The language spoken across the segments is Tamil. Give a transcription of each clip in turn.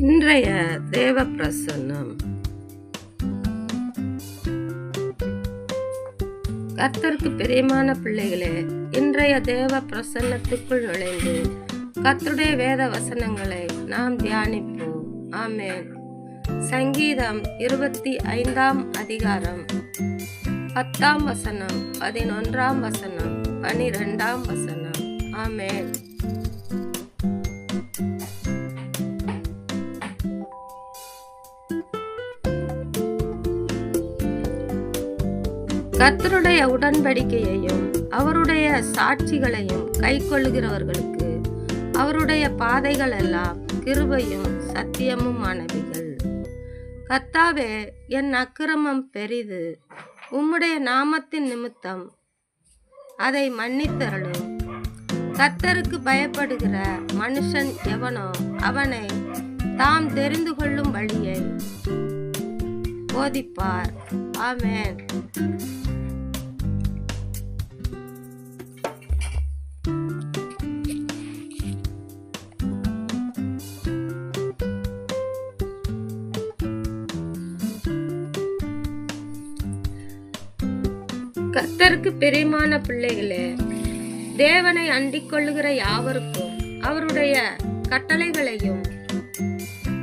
இன்றைய தேவ பிரசன்னம் கர்த்தருக்கு பிரியமான பிள்ளைகளே இன்றைய தேவ பிரசன்னத்துக்குள் நுழைந்து கர்த்தருடைய வேத வசனங்களை நாம் தியானிப்போம். ஆமேன். சங்கீதம் இருபத்தி ஐந்தாம் அதிகாரம். பத்தாம் வசனம் பதினொன்றாம் வசனம் பனிரெண்டாம் வசனம். ஆமே கத்தருடைய உடன்படிக்கையையும் அவருடைய சாட்சிகளையும் கைக்கொள்கிறவர்களுக்கு அவருடைய பாதைகள் எல்லாம் கிருபையும் சத்தியமுமானவைகள் கத்தாவே என் அக்கிரமம் பெரிது. உம்முடைய நாமத்தின் நிமித்தம் அதை மன்னித்தரலும் கத்தருக்கு பயப்படுகிற மனுஷன் எவனோ அவனை தாம் தெரிந்து கொள்ளும் வழியை போதிப்பார் ஆமேன். கர்த்தருக்கு பெரியமான பிள்ளைகளே தேவனை அண்டிக் கொள்ளுகிற யாவருக்கும் அவருடைய கட்டளைகளையும்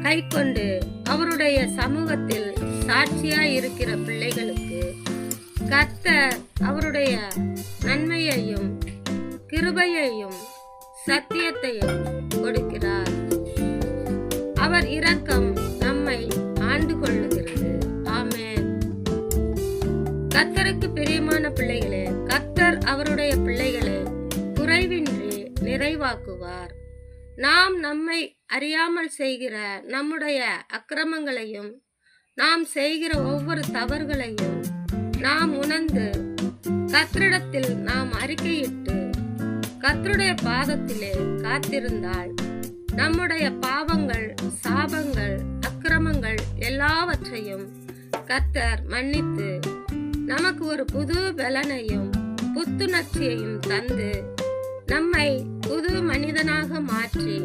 கைக்கொண்டு அவருடைய சமூகத்தில் சாட்சியாய் இருக்கிற பிள்ளைகளுக்கு கர்த்தர் அவருடைய நன்மையையும் கிருபையையும் சத்தியத்தையும் கொடுக்கிறார். அவர் இரக்கம் நம்மை ஆண்டு கொள்ளுகிறது. ஆமென். கர்த்தருக்கு பிரியமான பிள்ளைகளே கர்த்தர் அவருடைய பிள்ளைகளை குறைவின்றி நிறைவாக்குவார். நாம் நம்மை அறியாமல் செய்கிற நம்முடைய அக்கிரமங்களையும் நாம் செய்கிற ஒவ்வொரு தவறுகளையும் நாம் உணர்ந்து கத்திரிடத்தில் நாம் அறிக்கையிட்டு கத்தருடைய பாதத்திலே காத்திருந்தால் நம்முடைய பாவங்கள் சாபங்கள் அக்கிரமங்கள் எல்லாவற்றையும் கத்தர் மன்னித்து நமக்கு ஒரு புது பலனையும் புத்துணர்ச்சியையும் தந்து நம்மை புது மனிதனாக மாற்றி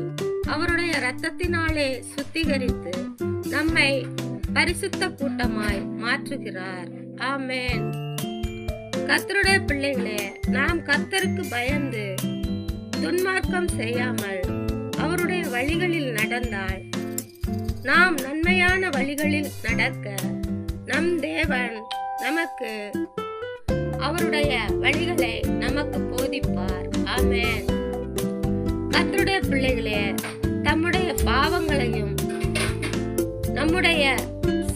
அவருடைய இரத்தத்தினாலே சுத்திகரித்து நம்மை பரிசுத்த கூட்டமாய் மாற்றுகிறார். ஆமேன். கத்தருடைய பிள்ளைகளே நாம் கர்த்தருக்கு பயந்து துன்மார்க்கம் செய்யாமல் அவருடைய வழிகளில் நடந்தால் நாம் நன்மையான வழிகளில் நடக்க நம் தேவன் நமக்கு அவருடைய வழிகளை நமக்கு போதிப்பார். ஆமேன். நம்முடைய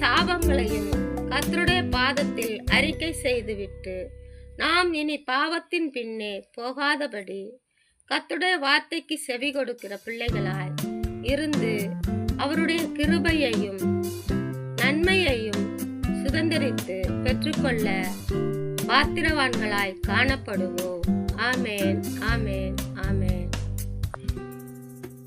சாபங்களையும் கத்தருடைய பாதத்தில் அறிக்கை செய்துவிட்டு நாம் இனி பாவத்தின் பின்னே போகாதபடி கத்துடைய வார்த்தைக்கு செவி கொடுக்கிற பிள்ளைகளாய் இருந்து அவருடைய கிருபையையும் நன்மையையும் சுதந்திரித்து பெற்றுக்கொள்ள பாத்திரவான்களாய் காணப்படுவோம். ஆமேன் ஆமேன் ஆமேன்.